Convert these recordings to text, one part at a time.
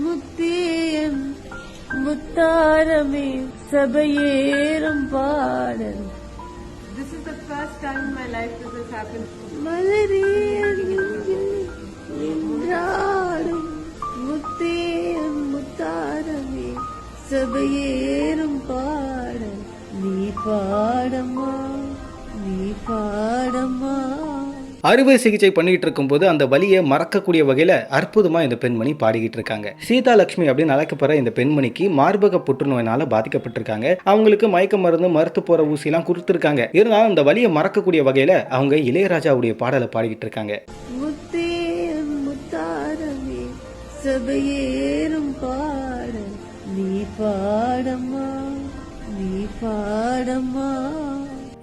முத்தியன் முத்தாரமே சபையேறும் பாடல். This is the first time in my life this has happened. மலரே முத்தேன் முத்தாரமே சபையேறும் பாடல். நீ பாடம்மா நீ பாடம்மா. அறுவை சிகிச்சை பண்ணிட்டு இருக்கும்போது அந்த வலியை மறக்கக்கூடிய வகையில் அற்புதமாக இந்த பெண்மணி பாடிக்கிட்டு இருக்காங்க. சீதா லட்சுமி அப்படின்னு அழைக்கப்படுற இந்த பெண்மணிக்கு மார்பக புற்றுநோயினால பாதிக்கப்பட்டிருக்காங்க. அவங்களுக்கு மயக்க மருந்து மருத்து போற ஊசிலாம் கொடுத்துருக்காங்க. இருந்தாலும் அந்த வலியை மறக்கக்கூடிய வகையில் அவங்க இளையராஜாவுடைய பாடலை பாடிக்கிட்டு இருக்காங்க. சபையேறும் பாட நீ பாடம்மா நீ பாடம்மா.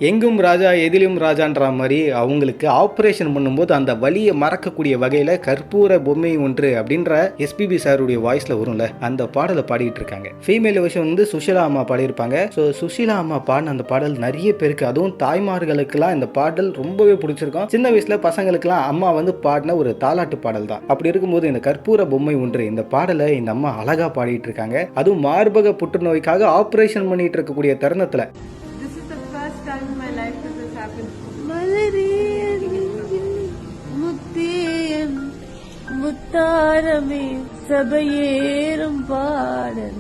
எங்கும் ராஜா எதிலும் ராஜான்ற மாதிரி அவங்களுக்கு ஆப்ரேஷன் பண்ணும்போது அந்த வழியை மறக்கக்கூடிய வகையில் கற்பூர பொம்மை ஒன்று அப்படின்ற எஸ்பிபி சாருடைய வாய்ஸில் வரும்ல அந்த பாடலை பாடிட்டு இருக்காங்க. ஃபீமேல் விஷயம் வந்து சுஷீலா அம்மா பாடியிருப்பாங்க. ஸோ சுஷீலா அம்மா பாடின அந்த பாடல் நிறைய பேருக்கு அதுவும் தாய்மார்களுக்கெல்லாம் இந்த பாடல் ரொம்பவே பிடிச்சிருக்கும். சின்ன வயசில் பசங்களுக்கெல்லாம் அம்மா வந்து பாடின ஒரு தாலாட்டு பாடல் தான். அப்படி இருக்கும்போது இந்த கற்பூர பொம்மை ஒன்று இந்த பாடலை இந்த அம்மா அழகா பாடிட்டு இருக்காங்க. அதுவும் மார்பக புற்றுநோய்க்காக ஆப்ரேஷன் பண்ணிட்டு இருக்கக்கூடிய தருணத்தில். முத்தாரமே சபையேறும் பாடல்.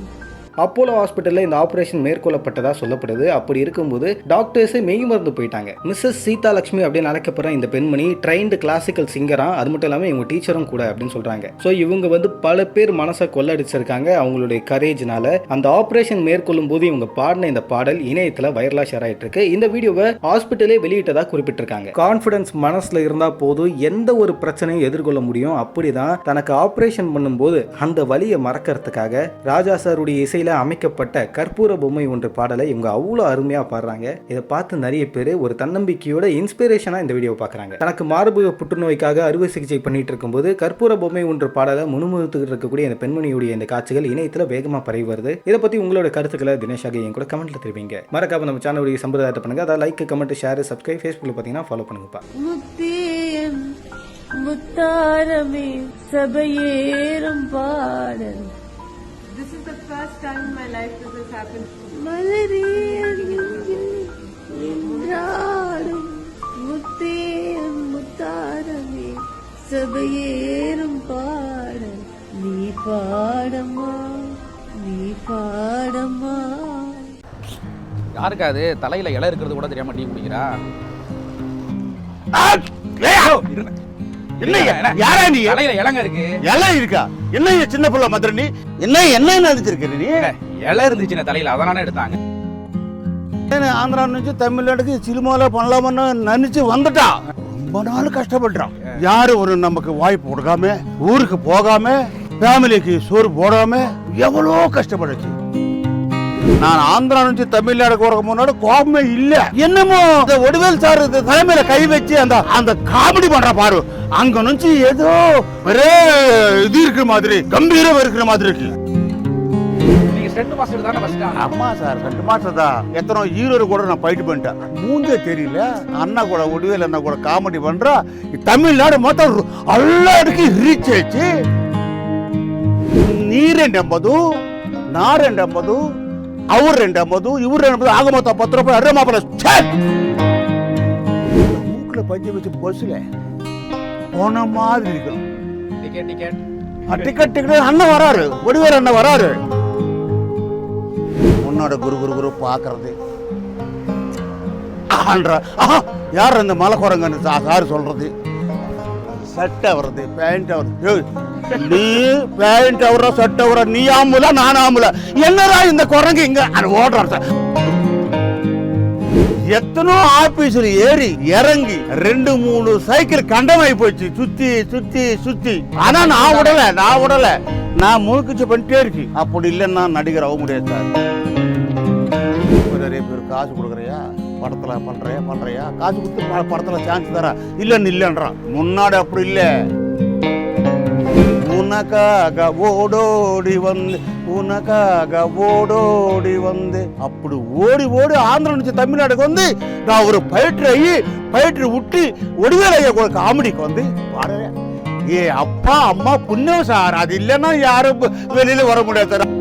அப்போலோ ஹாஸ்பிட்டலில் இந்த ஆப்ரேஷன் மேற்கொள்ளப்பட்டதாக சொல்லப்படுது. அப்படி இருக்கும்போது டாக்டர்ஸே மெய் மறந்து போயிட்டாங்க. மிஸ்ஸஸ் சீதா லட்சுமி அப்படின்னு அழைக்கப்படுற இந்த பெண்மணி ட்ரைன்டு கிளாசிக்கல் சிங்கரா அது மட்டும் இல்லாமல் இவங்க டீச்சரும் கூட அப்படின்னு சொல்கிறாங்க ஸோ இவங்க வந்து பல பேர் மனசை கொள்ளடிச்சிருக்காங்க அவங்களுடைய கரேஜ்னால அந்த ஆப்ரேஷன் மேற்கொள்ளும் போது இவங்க பாடின இந்த பாடல் இணையத்தில் வைரலாக ஷேர் ஆகிட்டு இருக்கு இந்த வீடியோவை ஹாஸ்பிட்டலே வெளியிட்டதாக குறிப்பிட்டிருக்காங்க. கான்ஃபிடன்ஸ் மனசில் இருந்தால் போதும். எந்த ஒரு பிரச்சனையும் எதிர்கொள்ள முடியும். அப்படிதான் தனக்கு ஆப்ரேஷன் பண்ணும்போது அந்த வழியை மறக்கிறதுக்காக ராஜா சாருடைய இசையில் அமைக்கப்பட்ட கற்பூர பொம்மை ஒன்று பாடலை இவங்க அவ்வளோ அருமையாக பாடுறாங்க. இதை பார்த்து நிறைய பேர் ஒரு தன்னம்பிக்கையோட இன்ஸ்பிரேஷனா இந்த வீடியோ பார்க்குறாங்க. தனக்கு மார்பக புற்றுநோய்க்காக அறுவை சிகிச்சை பண்ணிட்டு இருக்கும்போது கற்பூர பொம்மை ஒன்று பாடலை முணுமுணுத்துக்கிட்டு இருக்கக்கூடிய இந்த பெண்மணியுடைய இந்த காட்சிகள் இணையத்தில் வேகமாக பரவி வருது. இதை பற்றி உங்களோட கருத்துக்களை தினேஷாக என் கூட கமெண்ட்டில் தெரிவிங்க. மறக்காம நம்ம சேனலுடைய சம்பிரதாயத்தை பண்ணுங்க. அதாவது லைக் கமெண்ட் ஷேர் சப்ஸ்கிரைப் ஃபேஸ்புக்கில் பார்த்தீங்கன்னா ஃபாலோ பண்ணுங்கப்பா. முத்தாரமே சபையேறும் பாடல். This is the first time in my life this has happened. மலரே என்றாடும் முத்தேன் முத்தாரமே சபையேறும் பாடல் நீ பாடம்மா நீ பாடம்மா யாருக்கா அது? தலையில இலை இருக்கிறது கூட தெரியாம டீ குடிக்கிறா? என்னய்யா? யாரா நீ? தலையில இலங்க இருக்கு. எல்லாம் இருக்கா? என்ன சின்ன பிள்ளை மதுரை நீ? என்ன என்ன நினைச்சிருக்கிற நீ? இலை இருந்துச்சுன்னு தலையில அதனால எடுத்தாங்க. ஆந்திரா నుంచి தமிழ்நாட்டுக்கு சினிமால பண்ணலாம்னு நினைச்சு வந்துட்டான் ரொம்ப நாள் கஷ்டப்பட்டான் யாரு ஒரு நமக்கு வாய்ப்பு கொடுக்காம ஊருக்கு போகாம ஃபேமிலிக்கு சோறு போடாம எவ்வளோ கஷ்டப்பட்டுச்சு. நான் ஆந்திரா నుంచి தமிழ்நாடுக்கு வரக்கு முன்னாடி கோபமே இல்ல என்னமோ இந்த ஒடிவேல் சார் இந்த தலைமையில கை வச்சு அந்த அந்த காமெடி பண்ற பாரு அங்க నుంచి ஏதோ ஒரே இது இருக்கிற மாதிரி கம்பீரம் இருக்கிற மாதிரி இருக்கு நீங்க ஸ்டெண்ட் மாஸ்டர் தானே ஃபர்ஸ்ட் அம்மா சார் ரெண்டு மாசம் தான் எத்தனை ஹீரோ கூட நான் போயிட்டு பண்ணிட்டேன் மூஞ்சே தெரியல அண்ணா கூட ஒடிவேல் அண்ணா கூட காமெடி பண்றா தமிழ்நாடு மொத்தம் எல்லாருக்கு ரீச் ஆயிடுச்சு ನೀರೆಂಬುದು ನಾರೆಂಬುದು ಅವ್ರೆಂಬುದು ಇವ್ರೆಂಬುದು ಆಗ ಮೊತ್ತ ಪತ್ತು ರೂಪಾಯಿ ಅರ್ರೆ ಮಾಪಲ மூக்கில் பஞ்சு வச்சு பஸ்ல போன மாதிரி இருக்கணும் டிக்கெட் டிக்கெட் டிக்கெட் டிக்கெட் அண்ணன் வராரு ஒடிவேர் அண்ணன் வராரு உன்னோட குரு குரு குரு பார்க்கறது ஆன்றா ஆஹா யார் அந்த மலை குரங்கன்னு சா- சார் சொல்றது சட்டை வருது பேண்ட் வருது நீ பேண்ட் அவர சட்டை அவர? நீ ஆமுல நான் ஆமுல என்னடா இந்த குரங்கு இங்க? அது ஓடுற சார். எத்தனோ ஆபீஸ்ல ஏறி இறங்கி ரெண்டு மூணு சைக்கிள் கண்டமாயி போச்சு. சுத்தி சுத்தி சுத்தி. ஆனா நான் விடல நான் விடல நான் முழுக்கிச்சு பண்ணிட்டே இருக்கு அப்படி இல்லைன்னா நடிகர் ஆக முடியாது சார். நிறைய பேர் காசு கொடுக்குறியா? படத்துல பண்றியா பண்றியா? காசு கொடுத்து ப- படத்துல சான்ஸ் தர. இல்லைன்னு இல்லைன்றான் முன்னாடி அப்படி இல்லை. உனக்காக ஓடோடி வந்து உனக்காக ஓடோடி வந்து. அப்படி ஓடி ஓடி ஆந்திரா నుంచి தமிழ்நாடுக்கு வந்து நான் ஒரு பயிற்று ஆகி பயிற்று விட்டு ஒடிவேலையை கூட காமெடிக்கு வந்து பாடுறேன். ஏ அப்பா அம்மா புண்ணியம் சார். அது இல்லைன்னா யாரும் வெளியில் வர முடியாது. சார்